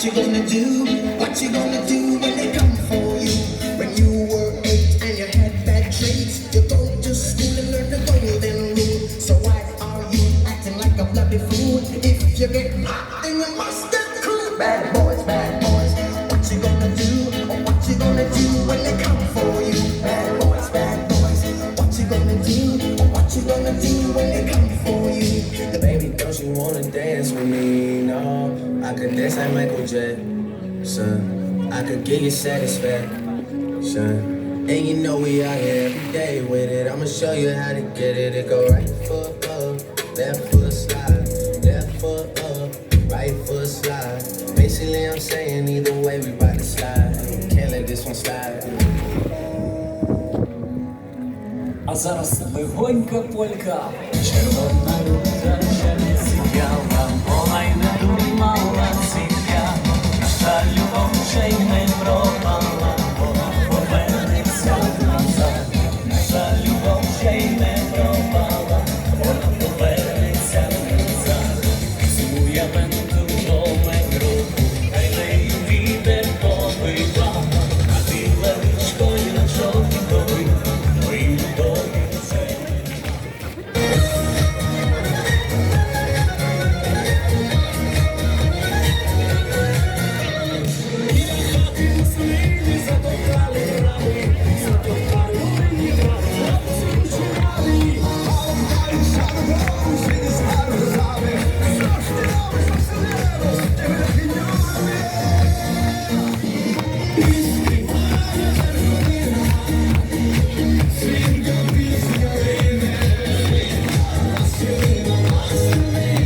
do? What you gonna do when they come for you? When you were eight and you had bad traits, you go to school and learn the golden rule. So why are you acting like a bloody fool? If you get hot, then you must get cool. Bad boys, bad boys. What you gonna do? What you gonna do when they come for you? Bad boys, bad boys. What you gonna do? What you gonna do when they you wanna dance with me? No, I could dance like Michael Jackson. I could give you satisfaction. And you know we out here every day with it. I'ma show you how to get it. It go right foot up, left foot slide, left foot up, right foot slide. Basically, I'm saying either way we bout to slide. Can't let this one slide. А зараз легонька полька. Червона рута You.